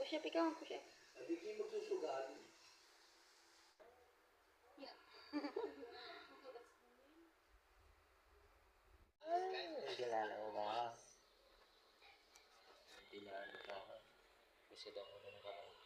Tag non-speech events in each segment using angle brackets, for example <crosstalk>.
Push up, ikaw. Push up. Hindi kayo magsusugal. Kilala ko ba? Kilala ko ako. Gusto daw ko na nakaroon.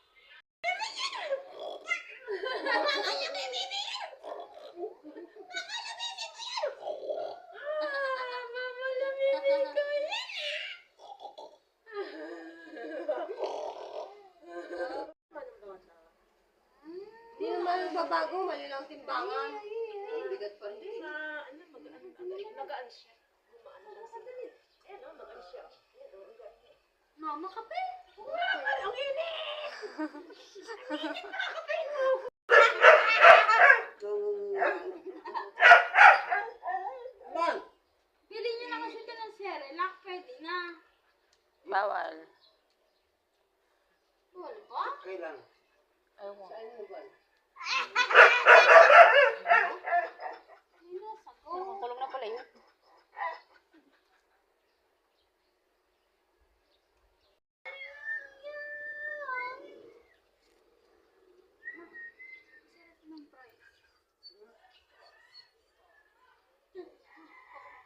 Hindi naman babago, mali lang timbangan. Ang bigat pa rin. Sa, ano, magaan. Ang magaan siya. Gumaan lang siya. Eh, no, magaan siya. Ang niya. Mama, kape. Ang init! Man! Pili niyo na kasi ito ng Cerelac. Pwede na. Bawal. Wala ba? Kailan? Ayaw mo. Saan mo ba? Hindi na, sago. Nakakulong na pala yun.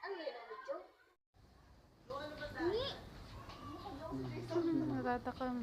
Ano yun ang video? Natatakam.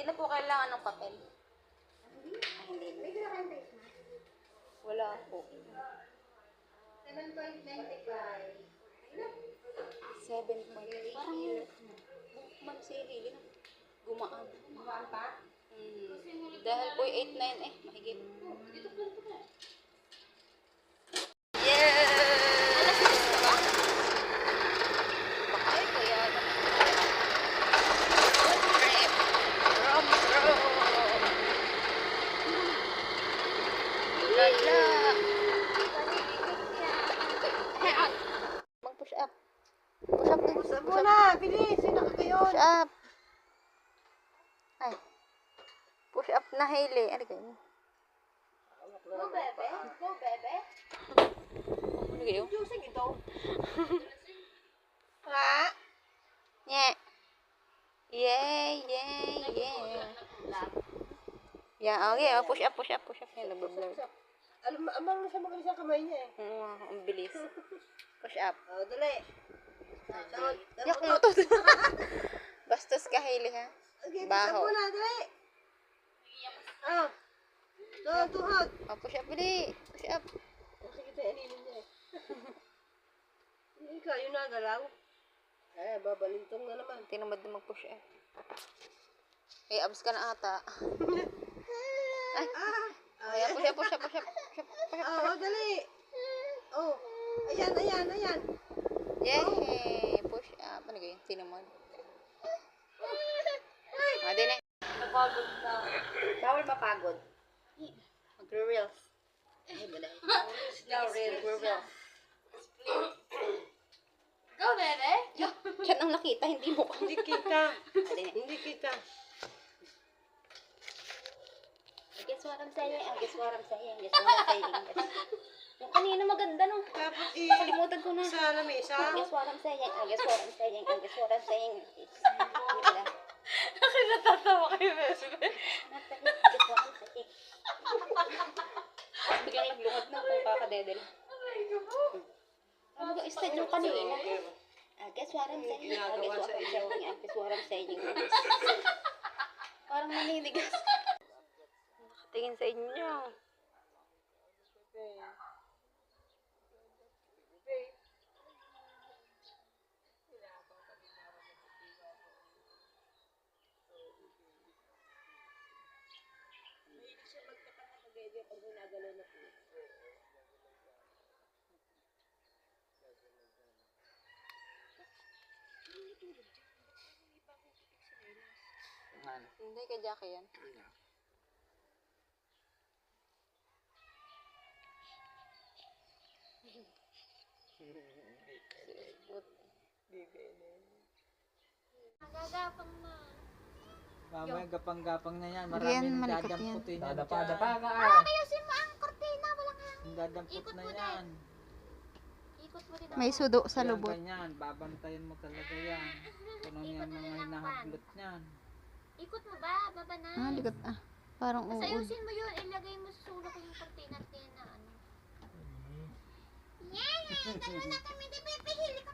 Hindi na po kailangan ng papel. Ah, hindi na. Wala po. 7.95. Parang bukman si Lili na. Gumaan. Gumaan pa? Mm. Dahil po 8.9 eh, mahigit. Yeah! Alas 10 ba? Baka eh, kaya Trip. Rum, rum. Lala. Mag-push up. Push up din. Push up muna! Bilis! Sino ka kayo? Push up. Ay. Push up na Hailey. Ano kayo? Go, bebe. Go, bebe. Ano kayo? Jusing ito. Ha? Yeah. Yeah, yeah, yeah. Yeah, okay. Oh, push up, push up, push up. Yan, nagbablur. Alam, amang na siya magaling sa kamay niya eh. Oo, ang bilis. <laughs> Push up. Oh, dali. Yak mo to. Ka, Hailey, ha? Okay, Baho. muna, dali. Ah. Tuhod, tuhod. Oh, push up, bili. Push up. Oh, sige tayo, alinin niya <laughs> eh. Nagalaw. Eh, babalintong na naman. Tinamad na mag-push up. May abs ka na ata. <laughs> Ay. Ah, Ayan, push up, push up, push up. Push up, push up. oh, dali. Oh, ayan, ayan, ayan. Yay! Push up. Ano yun? Tinamad. Ah, din eh. Bawal mapagod. Magre-reels. Ay, balay. Now, real. Magre-reels. Go, bebe. Yan ang nakita, hindi mo. Hindi kita. Ah, din eh. Hindi kita. I guess what I'm saying, I guess what I'm saying, I guess what I'm saying. Yung kanina maganda no. Tapos i... Kalimutan ko na. Sa lamesa. I guess what I'm saying, I guess what I'm saying, I guess what I'm saying. Natatawa kayo, bebe? <laughs> Biglang naglungad na kung kakadedel. Ano ga stage yung kanina? I guess what I'm saying, I guess what I'm saying, I guess what I'm saying. Parang maninigas. Nakatingin sa inyo. medyo pag ginagalaw na po. Ano? Hindi, kay Jackie yan. Ano? <laughs> Gagapang na. Mamaya gapang-gapang na yan. Yan, Maraming malikot dadamputin yan. Dadapa-dapa dyan. ka. Ayusin mo ang kortina. Walang Ang Dadampot Ikot na mo yan. ikot mo din May sudo sa Yan, lubot. ganyan. Babantayan mo talaga yan. Kung ano yan mga hinahablot niyan. Ikot mo ba? Baba na. Ah, likot ah. Parang Tapos uod. ayusin mo yun. Ilagay mo sa sulok yung kortina at yan na ano. Yan! Ganun na kami. Di ba pihili ka?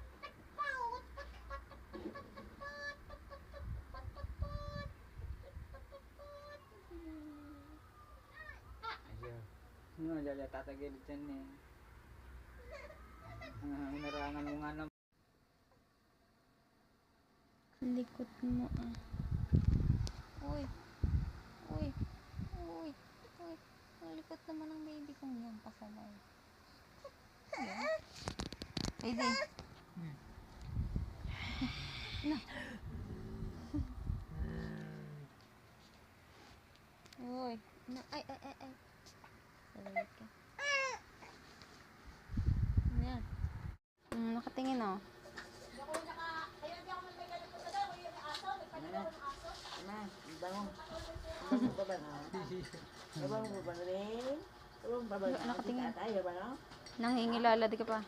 Ano, lala tatagilid yan eh. Ah, inarangan mo nga ng Likot mo ah. Uy. Uy. Uy. Uy. Ang likot naman ng baby kong yan kasabay. Ayan. Baby. <laughs> Na. Uy. Na. Ay, ay, ay, ay. Sorry ka. Yan. Mm, nakatingin oh. Ano? Bangon. Bangon pa ba na? Bangon pa ba na rin? Pa ba na? Nakatingin. Tayo ba na? Nangingilala di ka pa.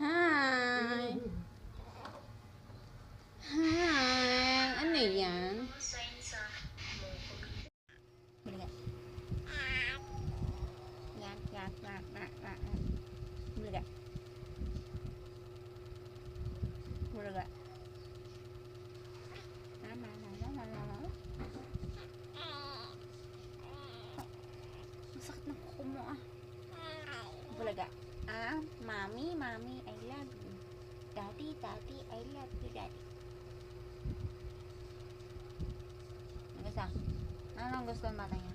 Hi! Hi! Ano yan? Baliga. Yak, yak, yak, yak, yak. Baliga. Baliga. Mama, mama, mama, mama. Masakit na kuko mo ah. Bulaga. Ah, mami, mami, I love you. Daddy, daddy, I love you, daddy. Gusto? Ano ang gusto ng bata niya?